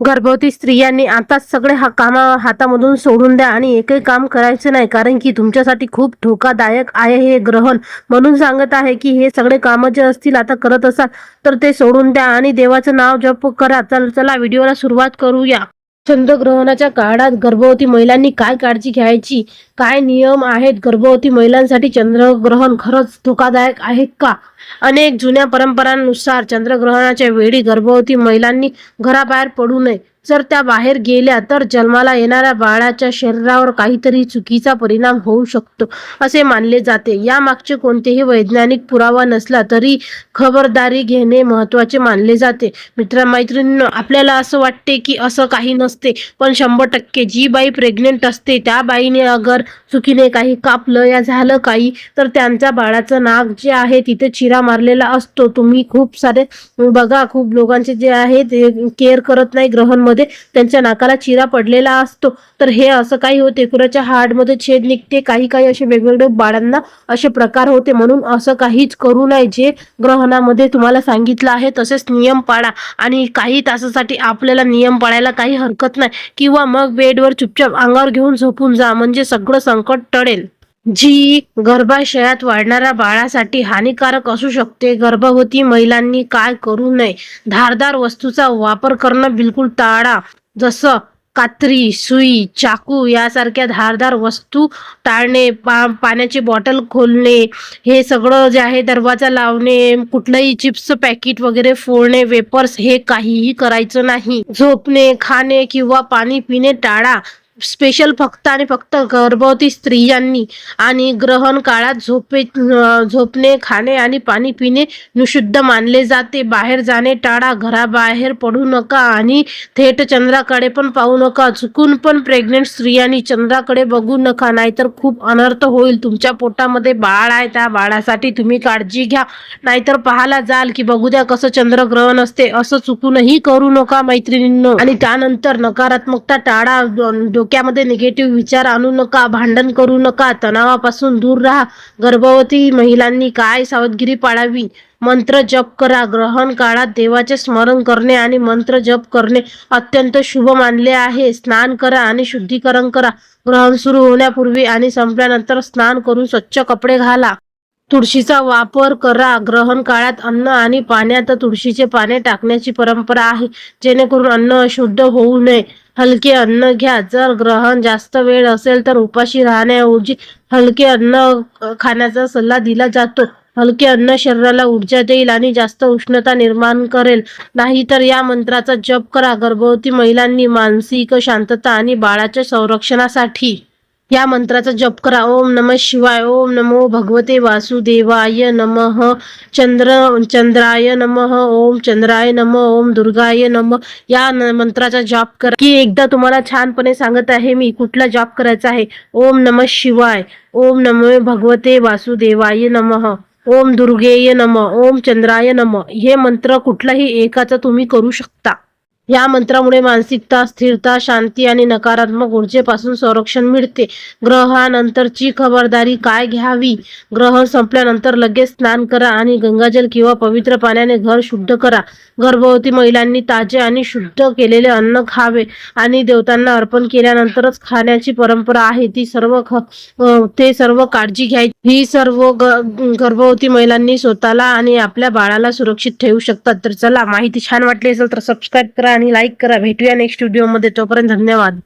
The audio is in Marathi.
गर्भवती स्त्रियांनी आता सगळे हा कामा हातामधून सोडून द्या आणि एकही काम करायचं नाही कारण की तुमच्यासाठी खूप धोकादायक आहे हे ग्रहण. म्हणून सांगत आहे की हे सगळे कामं जे असतील आता करत असाल तर ते सोडून द्या आणि देवाचं नाव जप करा. चल चला व्हिडिओला सुरुवात करूया. चंद्रग्रहणाच्या काळात गर्भवती महिलांनी काय काळजी घ्यायची? काय नियम आहेत गर्भवती महिलांसाठी? चंद्रग्रहण खरंच धोकादायक आहे का? अनेक जुन्या परंपरांनुसार चंद्रग्रहणाच्या वेळी गर्भवती महिलांनी घराबाहेर पडू नये. जर त्या बाहेर गेल्या तर जन्माला येणाऱ्या बाळाच्या शरीरावर काहीतरी चुकीचा परिणाम होऊ शकतो असे मानले जाते. यामागचे कोणतेही वैज्ञानिक पुरावा नसला तरी खबरदारी घेणे महत्त्वाचे मानले जाते. मित्रमैत्रिणींनो आपल्याला असं वाटते की असं काही नसते पण शंभर टक्के जी बाई प्रेग्नेंट असते त्या बाईने अगर चुकीने काही कापलं या झालं काही तर त्यांच्या बाळाचं नाक जे आहे तिथे चिरा मारलेला असतो. तुम्ही खूप सारे बघा खूप लोकांचे जे आहे ते केअर करत नाही मध्ये त्यांच्या नाकाला चिरा पडलेला असतो. तर हे असं काही होते. कुणाच्या हाडमध्ये छेद निघते. काही काही असे वेगवेगळे बाळांना असे प्रकार होते. म्हणून असं काहीच करू नये जे ग्रहणामध्ये तुम्हाला सांगितलं आहे. तसेच नियम पाळा. आणि काही तासासाठी आपल्याला नियम पाळायला काही हरकत नाही. किंवा मग बेडवर चुपचाप अंगावर घेऊन झोपून जा. म्हणजे सगळं संकट टळेल. जी गर्भाशयात वाढणाऱ्या बाळासाठी हानिकारक असू शकते. गर्भवती महिलांनी काय करू नये? धारदार वस्तूचा वापर करणं बिलकुल टाळा. जसं कात्री सुई चाकू यासारख्या धारदार वस्तू टाळणे पा पाण्याची बॉटल खोलणे हे सगळं जे आहे दरवाजा लावणे कुठलंही चिप्स पॅकेट वगैरे फोडणे वेपर्स हे काहीही करायचं नाही. झोपणे खाणे किंवा पाणी पिणे टाळा. स्पेशल फक्त आणि फक्त गर्भवती स्त्रियांनी आणि ग्रहण काळात झोपे झोपणे खाणे आणि पाणी पिणे निषिद्ध मानले जाते. बाहेर जाणे टाळा घराबाहेर पडू नका आणि थेट चंद्राकडे पण पाहू नका. चुकून पण प्रेग्नेंट स्त्रियांनी चंद्राकडे बघू नका नाहीतर खूप अनर्थ होईल. तुमच्या पोटामध्ये बाळ आहे त्या बाळासाठी तुम्ही काळजी घ्या. नाहीतर पाहायला जाल की बघू द्या कसं चंद्रग्रहण असते. असं चुकूनही करू नका मैत्रिणींनो. आणि त्यानंतर नकारात्मकता टाळा डो- डोक्यामध्ये निगेटिव्ह विचार आणू नका भांडण करू नका तणावापासून दूर राहा. गर्भवती महिलांनी काय सावधगिरी पाळावी? मंत्र जप करा. ग्रहण काळात देवाचे स्मरण करणे आणि मंत्र जप करणे अत्यंत शुभ मानले आहे. स्नान करा आणि शुद्धीकरण करा. ग्रहण सुरू होण्यापूर्वी आणि संपल्यानंतर स्नान करून स्वच्छ कपडे घाला. तुळशीचा वापर करा. ग्रहण काळात अन्न आणि पाण्यात तुळशीचे पाने टाकण्याची परंपरा आहे. जेणेकरून अन्न अशुद्ध होऊ नये. हलके अन्न घ्या. जर ग्रहण जास्त वेळ असेल तर उपाशी राहण्याऐवजी हलके अन्न खाण्याचा सल्ला दिला जातो. हलके अन्न शरीराला ऊर्जा देईल आणि जास्त उष्णता निर्माण करेल. नाहीतर या मंत्राचा जप करा. गर्भवती महिलांनी मानसिक शांतता आणि बाळाच्या संरक्षणासाठी. या मंत्राचा जप करा. ओम नम शिवाय ओम नमो भगवते वासुदेवाय नमः. चंद्र चंद्राय नमः ओम चंद्राय नम ओम दुर्गाय नम. या मंत्राचा जप करा. की एकदा तुम्हाला छानपणे सांगत आहे मी कुठला जप करायचा आहे. ओम नम शिवाय ओम नमो भगवते वासुदेवाय नमः. ओम दुर्गेय नम ओम चंद्राय नम. हे मंत्र कुठलाही एकाचा तुम्ही करू शकता. या मंत्रामुळे मानसिकता स्थिरता शांती आणि नकारात्मक ऊर्जेपासून संरक्षण मिळते. ग्रहानंतरची खबरदारी काय घ्यावी? ग्रहण संपल्यानंतर लगेच स्नान करा आणि गंगाजल किंवा पवित्र पाण्याने घर शुद्ध करा. गर्भवती महिलांनी ताजे आणि शुद्ध केलेले अन्न खावे आणि देवतांना अर्पण केल्यानंतरच खाण्याची परंपरा आहे. ती सर्व ख ते सर्व काळजी घ्यायची. ही सर्व गर्भवती महिलांनी स्वतःला आणि आपल्या बाळाला सुरक्षित ठेवू शकतात. तर चला माहिती छान वाटली असेल तर सबस्क्राईब करा. आणि लाईक करा. भेटूया नेक्स्ट व्हिडिओमध्ये तोपर्यंत धन्यवाद.